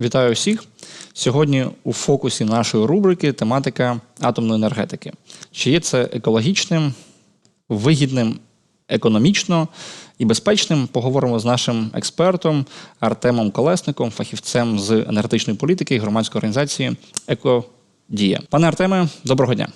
Вітаю всіх. Сьогодні у фокусі нашої рубрики тематика атомної енергетики. Чи є це екологічним, вигідним, економічно і безпечним? Поговоримо з нашим експертом Артемом Колесником, фахівцем з енергетичної політики і громадської організації Екодія. Пане Артеме, доброго дня.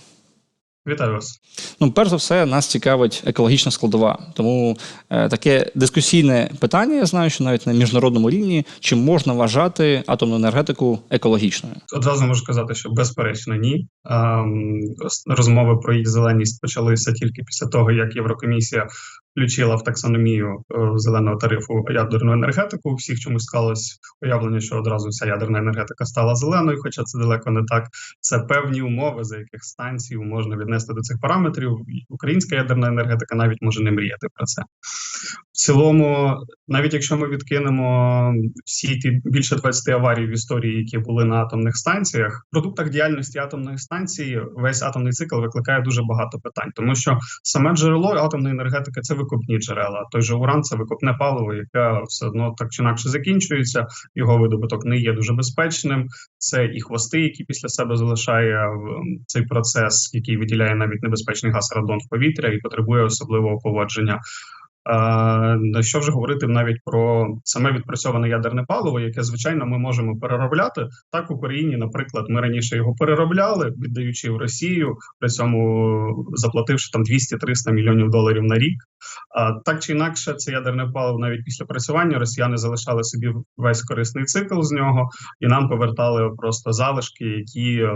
Вітаю вас. Ну, перш за все, нас цікавить екологічна складова. Тому е, таке дискусійне питання. Я знаю, що навіть на міжнародному рівні чи можна вважати атомну енергетику екологічною? Одразу можу сказати, що безперечно ні. Ем, розмови про її зеленість почалися тільки після того, як Єврокомісія включила в таксономію е, зеленого тарифу ядерну енергетику. Всіх чомусь склалось уявлення, що одразу вся ядерна енергетика стала зеленою, хоча це далеко не так. Це певні умови, за яких станцію можна віднести до цих параметрів. Українська ядерна енергетика навіть може не мріяти про це. Цілому, навіть якщо ми відкинемо всі ті більше 20 аварій в історії, які були на атомних станціях, в продуктах діяльності атомної станції весь атомний цикл викликає дуже багато питань, тому що саме джерело атомної енергетики це викопні джерела. Той же уран це викопне паливо, яке все одно так чи інакше закінчується. Його видобуток не є дуже безпечним. Це і хвости, які після себе залишає цей процес, який виділяє навіть небезпечний газ радон в повітря і потребує особливого поводження. Що вже говорити навіть про саме відпрацьоване ядерне паливо, яке звичайно ми можемо переробляти так в Україні. Наприклад, ми раніше його переробляли, віддаючи в Росію, при цьому заплативши там 200-300 мільйонів доларів на рік. А так чи інакше, це ядерне паливо навіть після працювання росіяни залишали собі весь корисний цикл з нього, і нам повертали просто залишки, які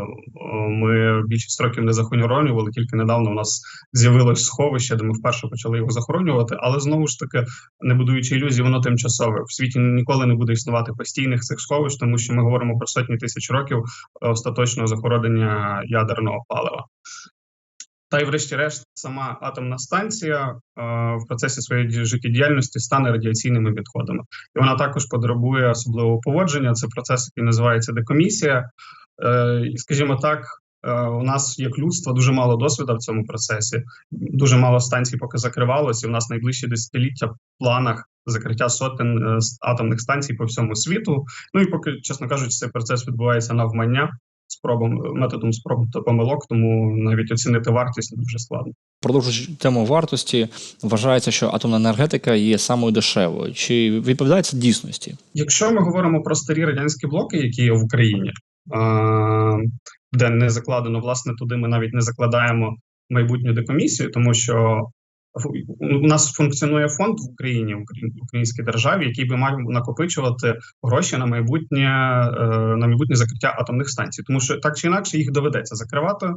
ми більшість років не захоронювали. Тільки недавно у нас з'явилось сховище, де ми вперше почали його захоронювати. Але знову ж таки, не будуючи ілюзії, воно тимчасове в світі ніколи не буде існувати постійних цих сховищ, тому що ми говоримо про сотні тисяч років остаточного захоронення ядерного палива. Та й, врешті-решт, сама атомна станція е, в процесі своєї життєдіяльності стане радіаційними відходами, і вона також потребує особливого поводження. Це процес, який називається декомісія. Е, скажімо так, у нас як людство дуже мало досвіду в цьому процесі. Дуже мало станцій, поки закривалося. і У нас найближчі десятиліття в планах закриття сотень е, атомних станцій по всьому світу. Ну і поки, чесно кажучи, цей процес відбувається навмання спробам методом спроб та помилок, тому навіть оцінити вартість дуже складно. Продовжуючи тему вартості, вважається, що атомна енергетика є самою дешевою. Чи відповідає це дійсності? Якщо ми говоримо про старі радянські блоки, які є в Україні, де не закладено власне туди, ми навіть не закладаємо майбутню декомісію, тому що у нас функціонує фонд в Україні в українській державі, який би мав накопичувати гроші на майбутнє е, на майбутнє закриття атомних станцій, тому що так чи інакше їх доведеться закривати, е,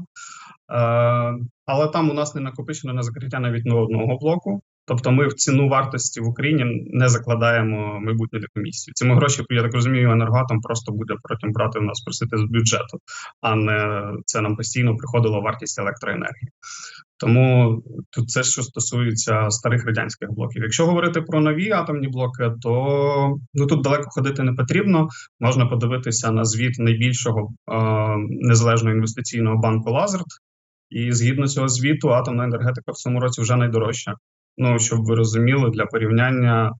але там у нас не накопичено на закриття навіть не одного блоку. Тобто, ми в ціну вартості в Україні не закладаємо майбутню декомісію. Цими гроші я так розумію, енергоатом просто буде потім брати в нас просити з бюджету, а не це нам постійно приходила вартість електроенергії. Тому тут це що стосується старих радянських блоків. Якщо говорити про нові атомні блоки, то ну тут далеко ходити не потрібно. Можна подивитися на звіт найбільшого е, незалежного інвестиційного банку Лазерт, і згідно цього звіту, атомна енергетика в цьому році вже найдорожча. Ну щоб ви розуміли, для порівняння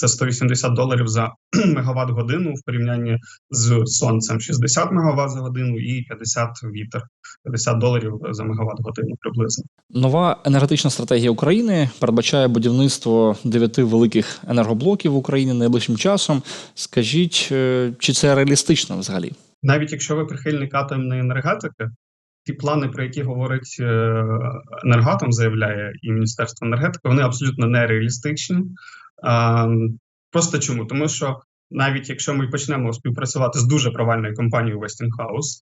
це 180 доларів за мегаватт годину в порівнянні з сонцем 60 мегаватт за годину і 50 вітер, 50 доларів за мегаватт годину приблизно. Нова енергетична стратегія України передбачає будівництво дев'яти великих енергоблоків в Україні найближчим часом. Скажіть, е, чи це реалістично взагалі? Навіть якщо ви прихильник атомної енергетики, ті плани, про які говорить е, енергатом, заявляє і Міністерство енергетики, вони абсолютно нереалістичні. Просто чому? Тому що навіть якщо ми почнемо співпрацювати з дуже провальною компанією Westinghouse,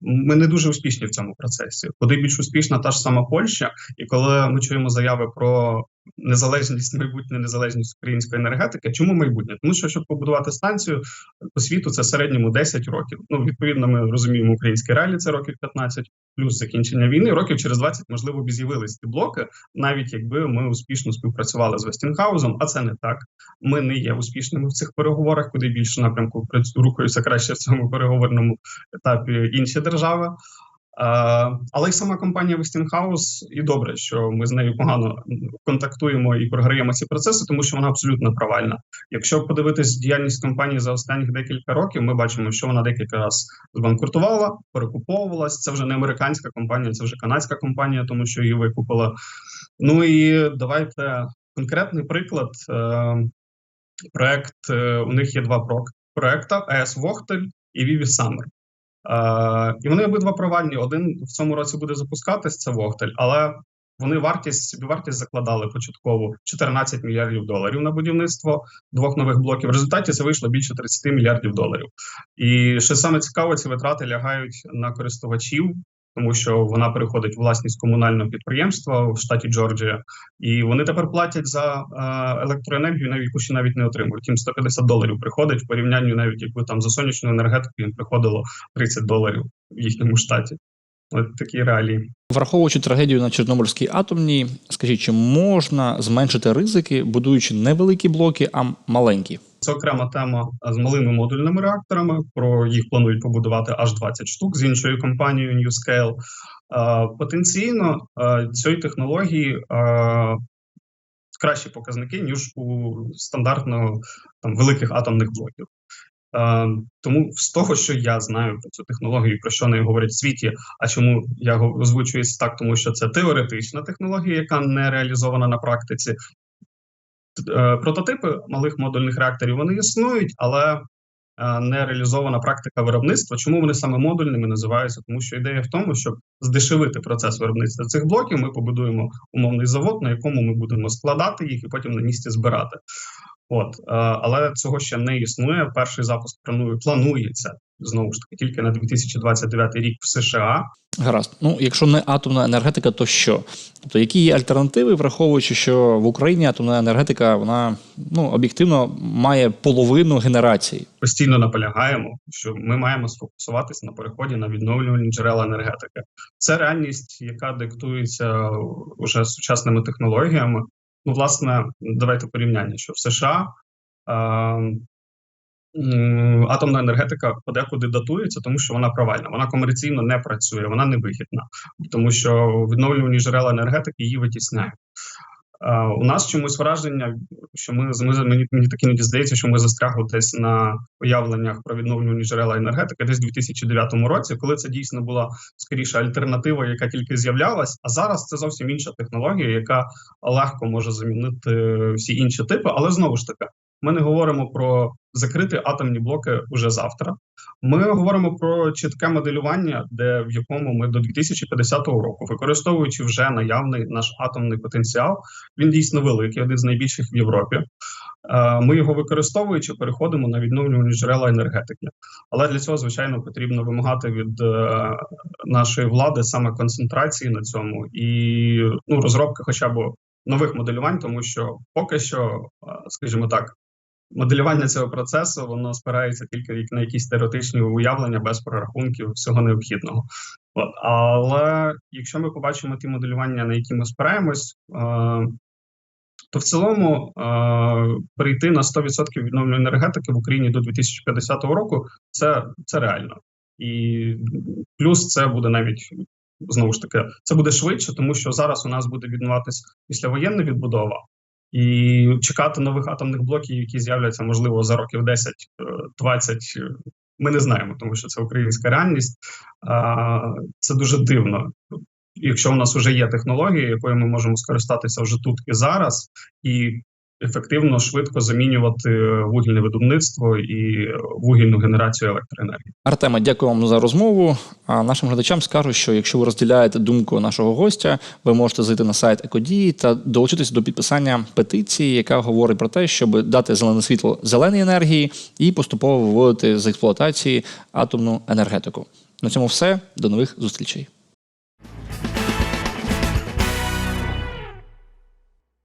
ми не дуже успішні в цьому процесі. Куди більш успішна та ж сама Польща, і коли ми чуємо заяви про незалежність, майбутнє незалежність української енергетики, чому майбутнє? Тому що щоб побудувати станцію по світу, це в середньому 10 років. Ну відповідно, ми розуміємо українські реалії, це років 15, плюс закінчення війни. Років через 20, можливо, б з'явились ті блоки, навіть якби ми успішно співпрацювали з Вестінхаузом, а це не так. Ми не є успішними в цих переговорах, куди більше напрямку рухаються краще в цьому переговорному етапі інші держави. Але й сама компанія Westinghouse, і добре, що ми з нею погано контактуємо і програємо ці процеси, тому що вона абсолютно провальна. Якщо подивитись діяльність компанії за останніх декілька років, ми бачимо, що вона декілька разів збанкрутувала, перекуповувалась. Це вже не американська компанія, це вже канадська компанія, тому що її викупила. Ну і давайте конкретний приклад. Е, проект е, у них є два проекта: АЕС Вохтель і Віві Саммер. Е, і вони обидва провальні. Один в цьому році буде запускатись, це Вохтель, але вони вартість собівартість закладали початково 14 мільярдів доларів на будівництво двох нових блоків. В результаті це вийшло більше 30 мільярдів доларів. І що саме цікаво, ці витрати лягають на користувачів. Тому що вона переходить власність комунального підприємства в штаті Джорджія, і вони тепер платять за е, електроенергію, навіть яку ще навіть не отримують. Їм 150 доларів приходить в порівнянні, навіть якби там за сонячну енергетику їм приходило 30 доларів в їхньому штаті. От такі реалії. Враховуючи трагедію на Чорнобильській атомній, скажіть, чи можна зменшити ризики, будуючи не великі блоки, а маленькі? Це окрема тема з малими модульними реакторами. Про їх планують побудувати аж 20 штук з іншою компанією NewScale. Потенційно цієї технології кращі показники ніж у стандартно там великих атомних блоків. Е, Тому з того, що я знаю про цю технологію, про що неї говорять в світі. А чому я го- озвучую так, тому що це теоретична технологія, яка не реалізована на практиці. Е, Прототипи малих модульних реакторів вони існують, але е, не реалізована практика виробництва. Чому вони саме модульними називаються? Тому що ідея в тому, щоб здешевити процес виробництва цих блоків, ми побудуємо умовний завод, на якому ми будемо складати їх і потім на місці збирати. От, е, але цього ще не існує. Перший запуск планує, планується знову ж таки тільки на 2029 рік в США. Гаразд. Ну, якщо не атомна енергетика, то що? Тобто, які є альтернативи, враховуючи, що в Україні атомна енергетика вона ну об'єктивно має половину генерації. Постійно наполягаємо, що ми маємо сфокусуватися на переході на відновлювальні джерела енергетики. Це реальність, яка диктується уже сучасними технологіями. Ну, власне, давайте порівняння, що в США е, атомна енергетика подекуди датується, тому що вона провальна. Вона комерційно не працює, вона не вигідна, тому що відновлювані джерела енергетики її витісняють. Е, У нас чомусь враження, що ми, ми мені, мені так іноді здається, що ми застрягли десь на уявленнях про відновлювані джерела енергетики десь у 2009 році, коли це дійсно була скоріше альтернатива, яка тільки з'являлась. А зараз це зовсім інша технологія, яка легко може замінити всі інші типи. Але знову ж таки, ми не говоримо про закриті атомні блоки уже завтра. Ми говоримо про чітке моделювання, де в якому ми до 2050 року, використовуючи вже наявний наш атомний потенціал, він дійсно великий, один з найбільших в Європі. Е, Ми його використовуючи, переходимо на відновлювані джерела енергетики. Але для цього, звичайно, потрібно вимагати від е, нашої влади саме концентрації на цьому і ну розробки, хоча б нових моделювань, тому що поки що, е, скажімо так. Моделювання цього процесу воно спирається тільки на якісь теоретичні уявлення без прорахунків всього необхідного. От але якщо ми побачимо ті моделювання, на які ми спираємось, е, то в цілому е, перейти на 100% відновлюваної енергетики в Україні до 2050 року це, це реально. І плюс це буде навіть знову ж таки, це буде швидше, тому що зараз у нас буде відбуватись післявоєнна відбудова. І чекати нових атомних блоків, які з'являться можливо за років 10-20, ми не знаємо, тому що це українська реальність. Це дуже дивно. Якщо у нас вже є технологія, якою ми можемо скористатися вже тут і зараз, і ефективно швидко замінювати вугільне видобництво і вугільну генерацію електроенергії. Артема, дякую вам за розмову. А нашим глядачам скажу, що якщо ви розділяєте думку нашого гостя, ви можете зайти на сайт Екодії та долучитися до підписання петиції, яка говорить про те, щоб дати зелене світло зеленій енергії і поступово виводити з експлуатації атомну енергетику. На цьому все. До нових зустрічей.